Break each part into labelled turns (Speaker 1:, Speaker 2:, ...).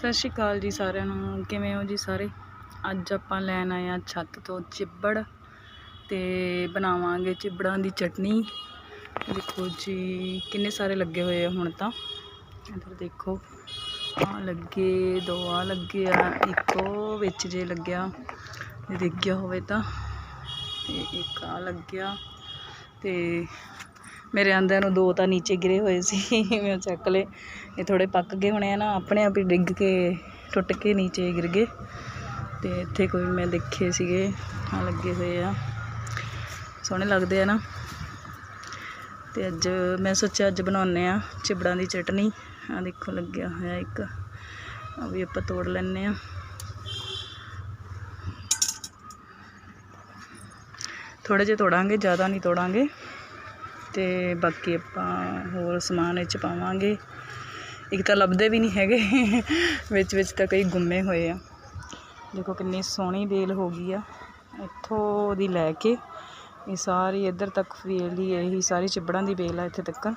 Speaker 1: ਸਤਿ ਸ਼੍ਰੀ ਅਕਾਲ ਜੀ ਸਾਰਿਆਂ ਨੂੰ। ਕਿਵੇਂ ਹੋ ਜੀ ਸਾਰੇ? ਅੱਜ ਆਪਾਂ ਲੈਣ ਆਏ ਆ ਛੱਤ ਤੋਂ ਚਿੱਬੜ ਤੇ ਬਣਾਵਾਂਗੇ ਚਿੱਬੜਾਂ ਦੀ ਚਟਨੀ। ਦੇਖੋ ਜੀ, ਕਿੰਨੇ ਸਾਰੇ ਲੱਗੇ ਹੋਏ ਆ ਹੁਣ ਤਾਂ। ਇੱਧਰ ਦੇਖੋ ਆ ਲੱਗੇ, ਦੋ ਆ ਲੱਗੇ ਆ, ਇੱਕ ਉਹ ਵਿੱਚ ਜੇ ਲੱਗਿਆ, ਜੇ ਦਿਖ ਹੋਵੇ ਤਾਂ। ਤੇ ਇੱਕ ਆ ਲੱਗਿਆ ਤੇ ਮੇਰੇ ਆਂਦਿਆਂ ਨੂੰ ਦੋ ਤਾਂ ਨੀਚੇ ਗਿਰੇ ਹੋਏ ਸੀ, ਮੈਂ ਚੱਕ ਲਏ। ਇਹ ਥੋੜੇ ਪੱਕ ਗਏ ਹੋਣੇ ਆ ਨਾ, ਆਪਣੇ ਆਪ ਹੀ ਡਿੱਗ ਕੇ ਟੁੱਟ ਕੇ ਨੀਚੇ ਗਿਰ ਗਏ। ਤੇ ਇੱਥੇ ਕੋਈ ਮੈਂ ਦੇਖੇ ਸੀਗੇ ਆ ਲੱਗੇ ਹੋਏ ਆ। ਸੋਹਣੇ ਲੱਗਦੇ ਆ ਨਾ। ਤੇ ਅੱਜ ਮੈਂ ਸੋਚਿਆ ਅੱਜ ਬਣਾਉਂਦੇ ਆ ਚਿਬੜਾਂ ਦੀ ਚਟਨੀ। ਆ ਦੇਖੋ, ਲੱਗਿਆ ਹੋਇਆ ਇੱਕ। ਆ ਵੀ ਆਪਾਂ ਤੋੜ ਲੈਣੇ ਆ। ਥੋੜੇ ਜਿਹੇ ਤੋੜਾਂਗੇ, ਜ਼ਿਆਦਾ ਨਹੀਂ ਤੋੜਾਂਗੇ। ਤੇ ਬਾਕੀ ਆਪਾਂ ਹੋਰ ਸਮਾਨ ਇਹ 'ਚ ਪਾਵਾਂਗੇ। ਇੱਕ ਤਾਂ ਲੱਭਦੇ ਵੀ ਨਹੀਂ ਹੈਗੇ, ਵਿੱਚ ਵਿੱਚ ਤਾਂ ਕਈ ਗੁੰਮੇ ਹੋਏ ਆ। ਦੇਖੋ ਕਿੰਨੀ ਸੋਹਣੀ ਬੇਲ ਹੋ ਗਈ ਆ। ਇੱਥੋਂ ਦੀ ਲੈ ਕੇ ਇਹ ਸਾਰੀ ਇੱਧਰ ਤੱਕ ਫੇਲੀ ਇਹੀ ਸਾਰੀ ਚਿਬੜਾਂ ਦੀ ਬੇਲ ਆ ਇੱਥੇ ਤੱਕ।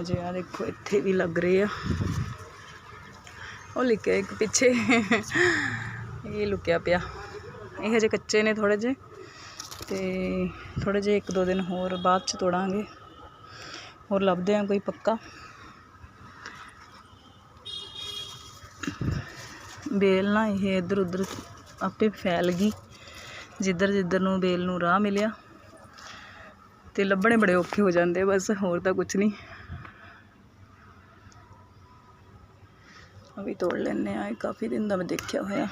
Speaker 1: ਹਜੇ ਆ ਦੇਖੋ, ਇੱਥੇ ਵੀ ਲੱਗ ਰਹੇ ਆ। ਉਹ ਲਿਖਿਆ ਇੱਕ ਪਿੱਛੇ। ਇਹ ਲੁਕਿਆ ਪਿਆ। ਇਹ ਹਜੇ ਕੱਚੇ ਨੇ ਥੋੜੇ ਜਿਹੇ। ਤੇ ਥੋੜੇ ਜਿਹੇ ਇੱਕ ਦੋ ਦਿਨ ਹੋਰ ਬਾਅਦ ਚ ਤੋੜਾਂਗੇ। ਹੋਰ ਲੱਭਦੇ ਆ ਕੋਈ ਪੱਕਾ। ਬੇਲ ਨਾ ਇਹ ਇੱਧਰ ਉੱਧਰ ਆਪੇ ਫੈਲ ਗਈ। ਜਿੱਧਰ ਜਿੱਧਰ ਨੂੰ ਬੇਲ ਨੂੰ ਰਾਹ ਮਿਲਿਆ। ਤੇ ਲੱਭਣੇ ਬੜੇ ਔਖੇ ਹੋ ਜਾਂਦੇ ਬਸ ਹੋਰ ਤਾਂ ਕੁਝ ਨਹੀਂ। ਅਭੀ ਤੋੜ ਲੈਣੇ ਆ ਕਾਫੀ ਦਿਨ ਦਾ ਮੈਂ ਦੇਖਿਆ ਹੋਇਆ।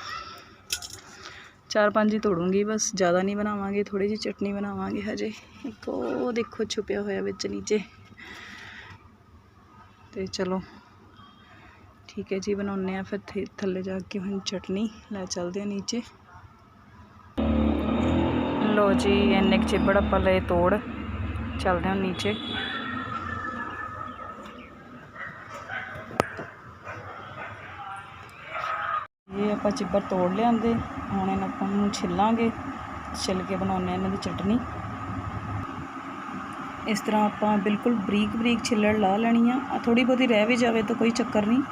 Speaker 1: ਚਾਰ ਪੰਜ ਹੀ ਤੋੜੂੰਗੀ, ਬਸ ਜ਼ਿਆਦਾ ਨਹੀਂ ਬਣਾਵਾਂਗੇ ਥੋੜੀ ਜਿਹੀ ਚਟਨੀ ਬਣਾਵਾਂਗੇ ਹਜੇ। ਇੱਕ ਉਹ ਦੇਖੋ ਛੁਪਿਆ ਹੋਇਆ ਵਿੱਚ ਨੀਚੇ। ਤੇ ਚਲੋ, ਠੀਕ ਹੈ ਜੀ ਬਣਾਉਨੇ ਆ ਫਿਰ ਥੇ- ਥੱਲੇ ਜਾ ਕੇ ਹੁਣ ਚਟਨੀ। ਲੈ ਚੱਲਦੇ ਆ ਨੀਚੇ। ਲੋ ਜੀ, ਇੰਨੇ ਕੁ ਚਿੱਬੜ ਆਪਾਂ ਲਏ ਤੋੜ। ਚੱਲਦੇ ਹਾਂ ਨੀਚੇ ਇਹ ਆਪਾਂ ਚਿੱਬਰ ਤੋੜ ਲਿਆਂਦੇ, ਹੁਣ ਇਹਨਾਂ ਆਪਾਂ ਨੂੰ ਛਿੱਲਾਂਗੇ, ਛਿੱਲ ਕੇ ਬਣਾਉਂਦੇ ਹਾਂ ਇਹਨਾਂ ਦੀ ਚਟਨੀ। ਇਸ ਤਰ੍ਹਾਂ ਆਪਾਂ ਬਿਲਕੁਲ ਬਰੀਕ ਬਰੀਕ ਛਿੱਲੜ ਲਾ ਲੈਣੀ ਆ। ਆ ਥੋੜੀ ਬਹੁਤੀ ਰਹਿ ਵੀ ਜਾਵੇ ਤਾਂ ਕੋਈ ਚੱਕਰ ਨਹੀਂ।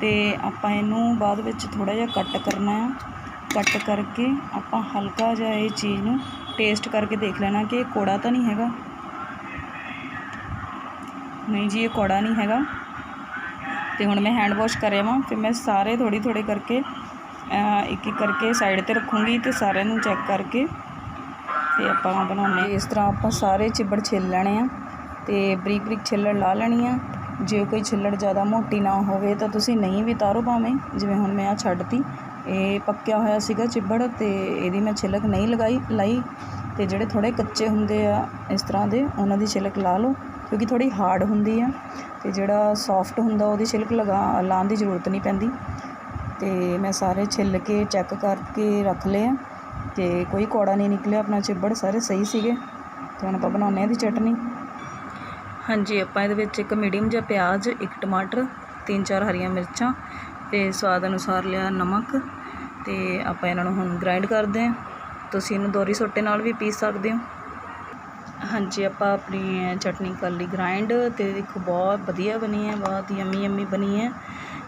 Speaker 1: ਤੇ ਆਪਾਂ ਇਹਨੂੰ ਬਾਅਦ ਵਿੱਚ ਥੋੜਾ ਜਿਹਾ ਕੱਟ ਕਰਨਾ ਆ। ਕੱਟ ਕਰਕੇ ਆਪਾਂ ਹਲਕਾ ਜਿਹਾ ਇਹ ਚੀਜ਼ ਨੂੰ ਟੇਸਟ ਕਰਕੇ ਦੇਖ ਲੈਣਾ ਕਿ ਇਹ ਕੋੜਾ ਤਾਂ ਨਹੀਂ ਹੈਗਾ। ਨਹੀਂ ਜੀ, ਇਹ ਕੋੜਾ ਨਹੀਂ ਹੈਗਾ। ਤੇ ਹੁਣ ਮੈਂ ਹੈਂਡ ਵਾਸ਼ ਕਰਿਆ ਵਾਂ, ਫਿਰ ਮੈਂ ਸਾਰੇ ਥੋੜੀ ਥੋੜੇ ਕਰਕੇ ਇੱਕ ਇੱਕ ਕਰਕੇ ਸਾਈਡ ਤੇ ਰੱਖੂੰਗੀ ਤੇ ਸਾਰਿਆਂ ਨੂੰ ਚੈੱਕ ਕਰਕੇ ਤੇ ਆਪਾਂ ਬਣਾਉਣੇ ਇਸ ਤਰ੍ਹਾਂ ਆਪਾਂ ਸਾਰੇ ਚਿੱਬੜ ਛਿੱਲ ਲੈਣੇ ਆ ਤੇ ਬਰੀਕ ਬਰੀਕ ਛਿੱਲੜ ਲਾ ਲੈਣੀ ਆ। ਜੇ ਕੋਈ ਛਿੱਲੜ ਜ਼ਿਆਦਾ ਮੋਟੀ ਨਾ ਹੋਵੇ ਤਾਂ ਤੁਸੀਂ ਨਹੀਂ ਵੀ ਤਾਰੋ ਭਾਵੇਂ। ਜਿਵੇਂ ਹੁਣ ਮੈਂ ਆ ਛੱਡਤੀ, ਇਹ ਪੱਕਿਆ ਹੋਇਆ ਸੀਗਾ ਚਿੱਬੜ ਤੇ ਇਹਦੀ ਮੈਂ ਛਿਲਕ ਨਹੀਂ ਲਗਾਈ, ਲਾਈ। ਤੇ ਜਿਹੜੇ ਥੋੜੇ ਕੱਚੇ ਹੁੰਦੇ ਆ, ਇਸ ਤਰ੍ਹਾਂ ਦੇ, ਉਹਨਾਂ ਦੀ ਛਿਲਕ ਲਾ ਲਓ, ਕਿਉਂਕਿ ਥੋੜੀ ਹਾਰਡ ਹੁੰਦੀ ਆ। ਤੇ ਜਿਹੜਾ ਸੌਫਟ ਹੁੰਦਾ ਉਹਦੀ ਛਿਲਕ ਲਗਾ, ਲਾਉਣ ਦੀ ਜ਼ਰੂਰਤ ਨਹੀਂ ਪੈਂਦੀ। ਤੇ ਮੈਂ ਸਾਰੇ ਛਿੱਲ ਕੇ ਚੈੱਕ ਕਰਕੇ ਰੱਖ ਲਏ ਆ। ਤੇ ਕੋਈ ਕੌੜਾ ਨਹੀਂ ਨਿਕਲਿਆ, ਆਪਣਾ ਚਿੱਬੜ ਸਾਰੇ ਸਹੀ ਸੀਗੇ। ਤੇ ਹੁਣ ਆਪਾਂ ਬਣਾਉਂਦੇ ਆ ਇਹਦੀ ਚਟਨੀ। ਹਾਂਜੀ, ਆਪਾਂ ਇਹਦੇ ਵਿੱਚ ਇੱਕ ਮੀਡੀਅਮ ਜਿਹਾ ਪਿਆਜ਼, ਇੱਕ ਟਮਾਟਰ, ਤਿੰਨ ਚਾਰ ਹਰੀਆਂ ਮਿਰਚਾਂ ਤੇ ਸਵਾਦ ਅਨੁਸਾਰ ਲਿਆ ਨਮਕ। ਤੇ ਆਪਾਂ ਇਹਨਾਂ ਨੂੰ ਹੁਣ ਗ੍ਰਾਈਂਡ ਕਰਦੇ ਹਾਂ। ਤੁਸੀਂ ਇਹਨੂੰ ਦੋਰੀ ਸੋਟੇ ਨਾਲ ਵੀ ਪੀਸ ਸਕਦੇ ਹੋ। ਹਾਂਜੀ, ਆਪਾਂ ਆਪਣੀ ਚਟਨੀ ਕਰ ਲਈ ਗ੍ਰਾਈਂਡ ਤੇ ਦੇਖੋ, ਬਹੁਤ ਵਧੀਆ ਬਣੀ ਹੈ, ਬਹੁਤ ਯਮੀ ਯਮੀ ਬਣੀ ਹੈ।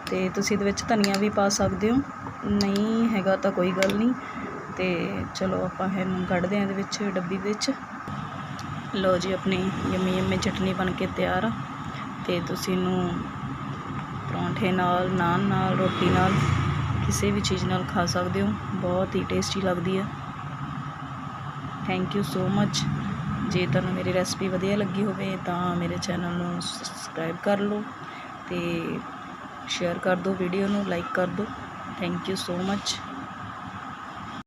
Speaker 1: ਅਤੇ ਤੁਸੀਂ ਇਹਦੇ ਵਿੱਚ ਧਨੀਆ ਵੀ ਪਾ ਸਕਦੇ ਹੋ। ਨਹੀਂ ਹੈਗਾ ਤਾਂ ਕੋਈ ਗੱਲ ਨਹੀਂ। ਤੇ ਚਲੋ ਆਪਾਂ ਇਹਨੂੰ ਕੱਢਦੇ ਹਾਂ ਇਹਦੇ ਵਿੱਚ ਡੱਬੀ ਵਿੱਚ। ਲਓ ਜੀ, ਆਪਣੀ ਯਮੀ ਯਮੀ ਚਟਨੀ ਬਣ ਕੇ ਤਿਆਰ ਆ। ਤੇ ਤੁਸੀਂ ਇਹਨੂੰ ਪਰੌਂਠੇ ਨਾਲ, ਨਾਨ ਨਾਲ, ਰੋਟੀ ਨਾਲ, ਕਿਸੇ ਵੀ ਚੀਜ਼ ਨਾਲ ਖਾ ਸਕਦੇ ਹੋ। ਬਹੁਤ ਹੀ ਟੇਸਟੀ ਲੱਗਦੀ ਹੈ ਥੈਂਕ ਯੂ ਸੋ ਮੱਚ ਜੇ ਤੁਹਾਨੂੰ ਮੇਰੀ ਰੈਸਪੀ ਵਧੀਆ ਲੱਗੀ ਹੋਵੇ ਤਾਂ ਮੇਰੇ ਚੈਨਲ ਨੂੰ ਸਬਸਕ੍ਰਾਈਬ ਕਰ ਲਓ। ਤੇ ਸ਼ੇਅਰ ਕਰ ਦਿਓ ਵੀਡੀਓ ਨੂੰ ਲਾਈਕ ਕਰ ਦਿਓ। Thank you so much